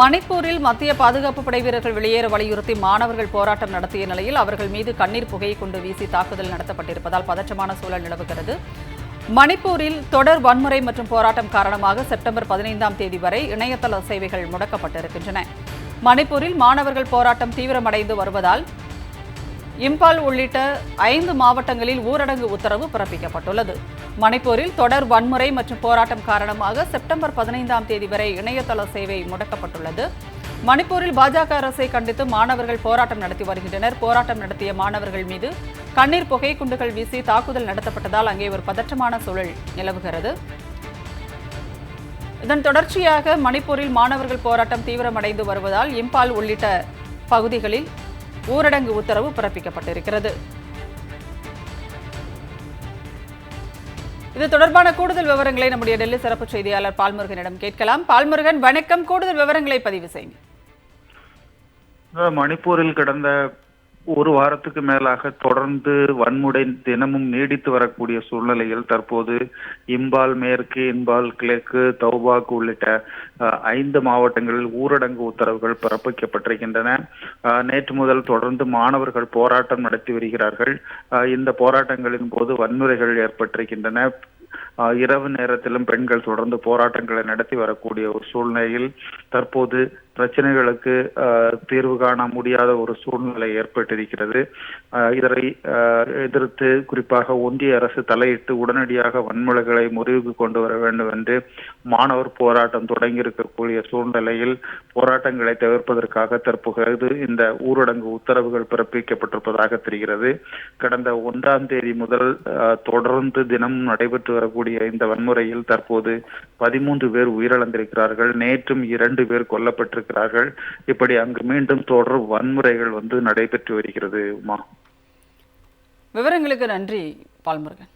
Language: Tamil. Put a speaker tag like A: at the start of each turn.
A: மணிப்பூரில் மத்திய பாதுகாப்பு படை வீரர்கள் வெளியேற வலியுறுத்தி மாணவர்கள் போராட்டம் நடத்திய நிலையில் அவர்கள் மீது கண்ணீர் புகையை கொண்டு வீசி தாக்குதல் நடத்தப்பட்டிருப்பதால் பதற்றமான சூழல் நிலவுகிறது. மணிப்பூரில் தொடர் வன்முறை மற்றும் போராட்டம் காரணமாக செப்டம்பர் பதினைந்தாம் தேதி வரை இணையதள சேவைகள் முடக்கப்பட்டிருக்கின்றன. மணிப்பூரில் மாணவர்கள் போராட்டம் தீவிரமடைந்து வருவதால் இம்பால் உள்ளிட்ட ஐந்து மாவட்டங்களில் ஊரடங்கு உத்தரவு பிறப்பிக்கப்பட்டுள்ளது. மணிப்பூரில் தொடர் வன்முறை மற்றும் போராட்டம் காரணமாக செப்டம்பர் பதினைந்தாம் தேதி வரை இணையதள சேவை முடக்கப்பட்டுள்ளது. மணிப்பூரில் பாஜக அரசை கண்டித்து மாணவர்கள் போராட்டம் நடத்தி வருகின்றனர். போராட்டம் நடத்திய மாணவர்கள் மீது கண்ணீர் புகை குண்டுகள் வீசி தாக்குதல் நடத்தப்பட்டதால் அங்கே ஒரு பதற்றமான சூழல் நிலவுகிறது. இதன் தொடர்ச்சியாக மணிப்பூரில் மாணவர்கள் போராட்டம் தீவிரமடைந்து வருவதால் இம்பால் உள்ளிட்ட பகுதிகளில் ஊரடங்கு உத்தரவு பிறப்பிக்கப்பட்டிருக்கிறது. இது தொடர்பான கூடுதல் விவரங்களை நம்முடைய டெல்லி சிறப்பு செய்தியாளர் பால்முருகனிடம் கேட்கலாம். பால்முருகன் வணக்கம். கூடுதல் விவரங்களை பதிவு செய்யுங்க
B: மணிப்பூரில் கடந்த ஒரு வாரத்துக்கு மேலாக தொடர்ந்து வன்முறை தினமும் நீடித்து வரக்கூடிய சூழ்நிலையில் தற்போது இம்பால் மேற்கு இம்பால் கிழக்கு தௌபாக் உள்ளிட்ட அஹ், ஐந்து மாவட்டங்களில் ஊரடங்கு உத்தரவுகள் பிறப்பிக்கப்பட்டிருக்கின்றன. அஹ், நேற்று முதல் தொடர்ந்து மாணவர்கள் போராட்டம் நடத்தி வருகிறார்கள். இந்த போராட்டங்களின் போது வன்முறைகள் ஏற்பட்டிருக்கின்றன. இரவு நேரத்திலும் பெண்கள் தொடர்ந்து போராட்டங்களை நடத்தி வரக்கூடிய ஒரு சூழ்நிலையில் தற்போது பிரச்சனைகளுக்கு அஹ், தீர்வு காண முடியாத ஒரு சூழ்நிலை ஏற்பட்டிருக்கிறது. அஹ், இதனை அஹ், எதிர்த்து குறிப்பாக ஒன்றிய அரசு தலையிட்டு உடனடியாக வன்முறைகளை முறிவுக்கு கொண்டு வர வேண்டும் என்று மாணவர் போராட்டம் தொடங்கி இருக்கக்கூடிய சூழ்நிலையில் போராட்டங்களை தவிர்ப்பதற்காக தற்போது இந்த ஊரடங்கு உத்தரவுகள் பிறப்பிக்கப்பட்டிருப்பதாக தெரிகிறது. கடந்த ஒன்றாம் தேதி முதல் தொடர்ந்து தினமும் நடைபெற்று வரக்கூடிய இந்த வன்முறையில் தற்போது பதிமூன்று பேர் உயிரிழந்திருக்கிறார்கள். நேற்றும் இரண்டு பேர் கொல்லப்பட்டிருக்கிறார்கள். இப்படி அங்கு மீண்டும் தொடர் வன்முறைகள் வந்து நடைபெற்று வருகிறது உமா.
A: விவரங்களுக்கு நன்றி பால்முருகன்.